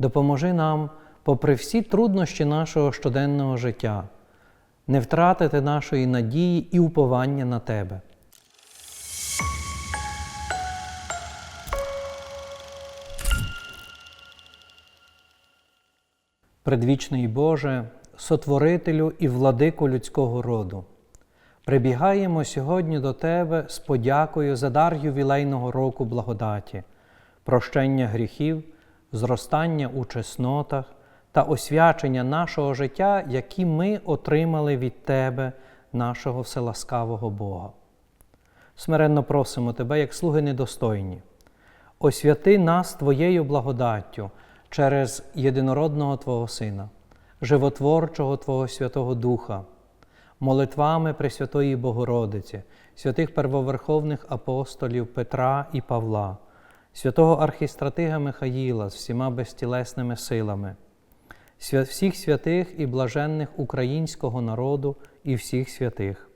Допоможи нам, попри всі труднощі нашого щоденного життя, не втратити нашої надії і уповання на Тебе. Предвічний Боже, сотворителю і владику людського роду, прибігаємо сьогодні до Тебе з подякою за дар ювілейного року благодаті, прощення гріхів, зростання у чеснотах та освячення нашого життя, які ми отримали від Тебе, нашого вселаскавого Бога. Смиренно просимо Тебе, як слуги недостойні, освяти нас Твоєю благодаттю через єдинородного Твого Сина, животворчого Твого Святого Духа, молитвами Пресвятої Богородиці, святих первоверховних апостолів Петра і Павла, святого архістратига Михаїла з всіма безтілесними силами, свя- всіх святих і блаженних українського народу і всіх святих.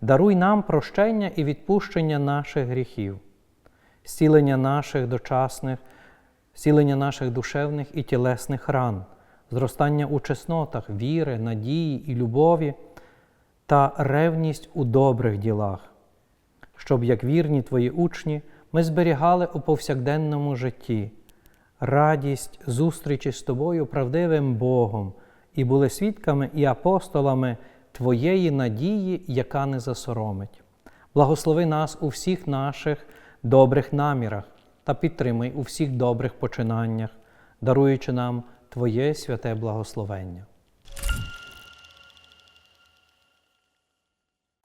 Даруй нам прощення і відпущення наших гріхів, зцілення наших дочасних, зцілення наших душевних і тілесних ран, зростання у чеснотах, віри, надії і любові та ревність у добрих ділах, щоб, як вірні Твої учні, ми зберігали у повсякденному житті радість зустрічі з Тобою, правдивим Богом, і були свідками і апостолами Твоєї надії, яка не засоромить. Благослови нас у всіх наших добрих намірах та підтримай у всіх добрих починаннях, даруючи нам Твоє святе благословення.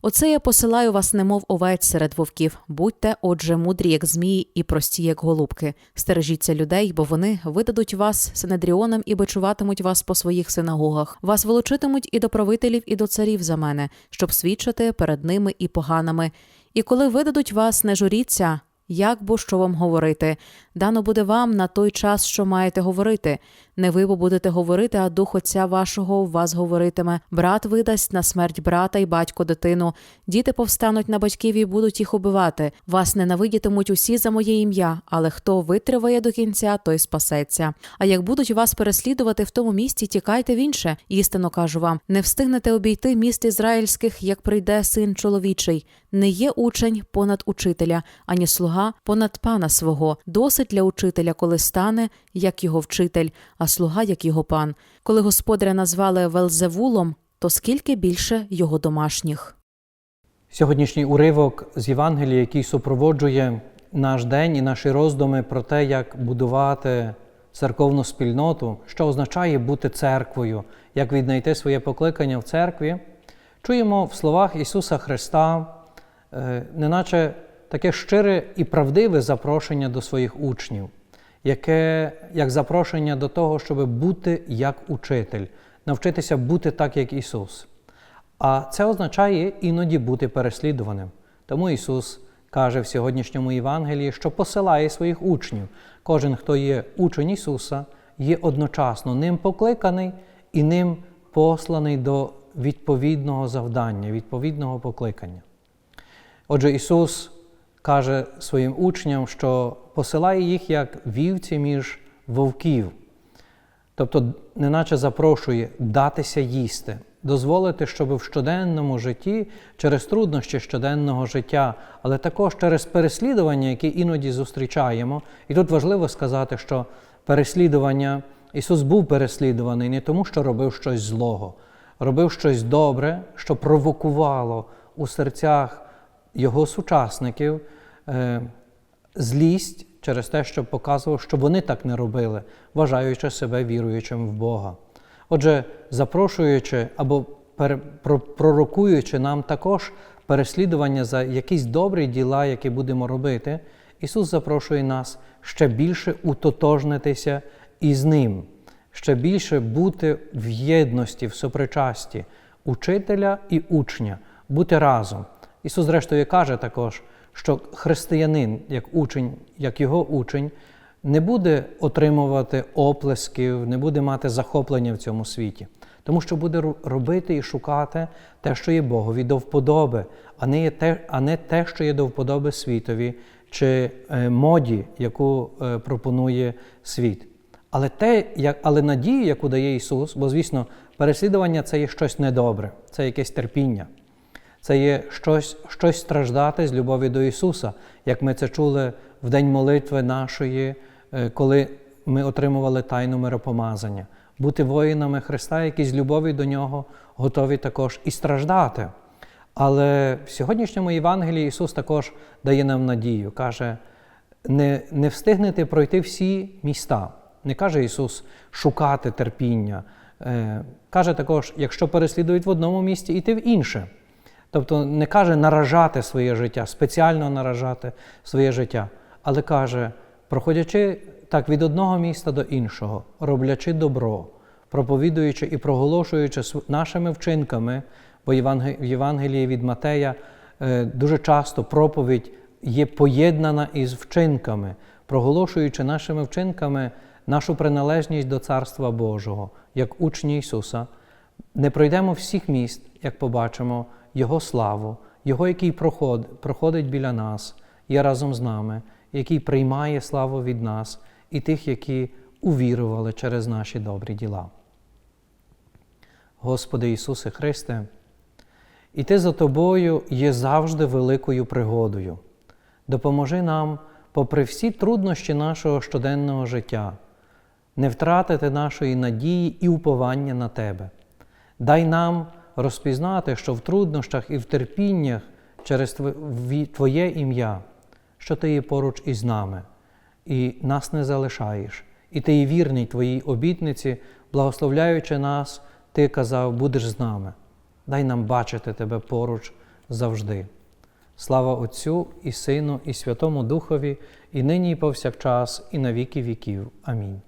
Оце я посилаю вас, немов овець серед вовків. Будьте, отже, мудрі, як змії, і прості, як голубки. Стережіться людей, бо вони видадуть вас синедріонам і бичуватимуть вас по своїх синагогах. Вас вилучитимуть і до правителів, і до царів за мене, щоб свідчити перед ними і поганими. І коли видадуть вас, не журіться. Як бо що вам говорити? Дано буде вам на той час, що маєте говорити. Не ви бо будете говорити, а дух Отця вашого у вас говоритиме. Брат видасть на смерть брата і батько дитину. Діти повстануть на батьків і будуть їх убивати. Вас ненавидітимуть усі за моє ім'я, але хто витриває до кінця, той спасеться. А як будуть вас переслідувати в тому місті, тікайте в інше. Істинно кажу вам, не встигнете обійти міст ізраїльських, як прийде син чоловічий. Не є учень понад учителя, ані слуга понад пана свого. Досить для учителя, коли стане, як його вчитель, а слуга, як його пан. Коли господаря назвали Велзевулом, то скільки більше його домашніх. Сьогоднішній уривок з Євангелія, який супроводжує наш день і наші роздуми про те, як будувати церковну спільноту, що означає бути церквою, як віднайти своє покликання в церкві, чуємо в словах Ісуса Христа, е, неначе таке щире і правдиве запрошення до своїх учнів, яке як запрошення до того, щоб бути як учитель, навчитися бути так, як Ісус. А це означає іноді бути переслідуваним. Тому Ісус каже в сьогоднішньому Євангелії, що посилає своїх учнів. Кожен, хто є учень Ісуса, є одночасно ним покликаний і ним посланий до відповідного завдання, відповідного покликання. Отже, Ісус каже своїм учням, що посилає їх як вівці між вовків. Тобто, неначе запрошує датися їсти, дозволити, щоб в щоденному житті, через труднощі щоденного життя, але також через переслідування, які іноді зустрічаємо. І тут важливо сказати, що переслідування Ісус був переслідуваний не тому, що робив щось злого, робив щось добре, що провокувало у серцях Його сучасників е, злість через те, що показував, що вони так не робили, вважаючи себе віруючим в Бога. Отже, запрошуючи або пророкуючи нам також переслідування за якісь добрі діла, які будемо робити, Ісус запрошує нас ще більше утотожнитися із Ним, ще більше бути в єдності, в сопричасті учителя і учня, бути разом. Ісус, зрештою, каже також, що християнин, як учень, як його учень, не буде отримувати оплесків, не буде мати захоплення в цьому світі, тому що буде робити і шукати те, що є Богові до вподоби, а не, те, а не те, що є до вподоби світові чи е, моді, яку е, пропонує світ. Але те, як, але надію, яку дає Ісус, бо, звісно, переслідування це є щось недобре, це якесь терпіння, це є щось, щось страждати з любові до Ісуса, як ми це чули в день молитви нашої, е, коли ми отримували тайну миропомазання. Бути воїнами Христа, які з любові до Нього готові також і страждати. Але в сьогоднішньому Євангелії Ісус також дає нам надію, каже, не, не встигнете пройти всі міста. Не каже Ісус шукати терпіння. Е, каже також, якщо переслідують в одному місті, йти в інше. Тобто не каже наражати своє життя, спеціально наражати своє життя, але каже, проходячи так від одного міста до іншого, роблячи добро, проповідуючи і проголошуючи нашими вчинками, бо в Євангелії від Матея е, дуже часто проповідь є поєднана із вчинками, проголошуючи нашими вчинками нашу приналежність до Царства Божого, як учні Ісуса, не пройдемо всіх міст, як побачимо Його славу, Його, який проход, проходить біля нас, є разом з нами, який приймає славу від нас і тих, які увірували через наші добрі діла. Господи Ісусе Христе, іти за Тобою є завжди великою пригодою. Допоможи нам, попри всі труднощі нашого щоденного життя, не втратити нашої надії і уповання на Тебе. Дай нам розпізнати, що в труднощах і в терпіннях через Твоє ім'я, що Ти є поруч із нами, і нас не залишаєш, і Ти є вірний Твоїй обітниці, благословляючи нас, Ти казав, будеш з нами. Дай нам бачити Тебе поруч завжди. Слава Отцю і Сину, і Святому Духові, і нині, і повсякчас, і на віки віків. Амінь.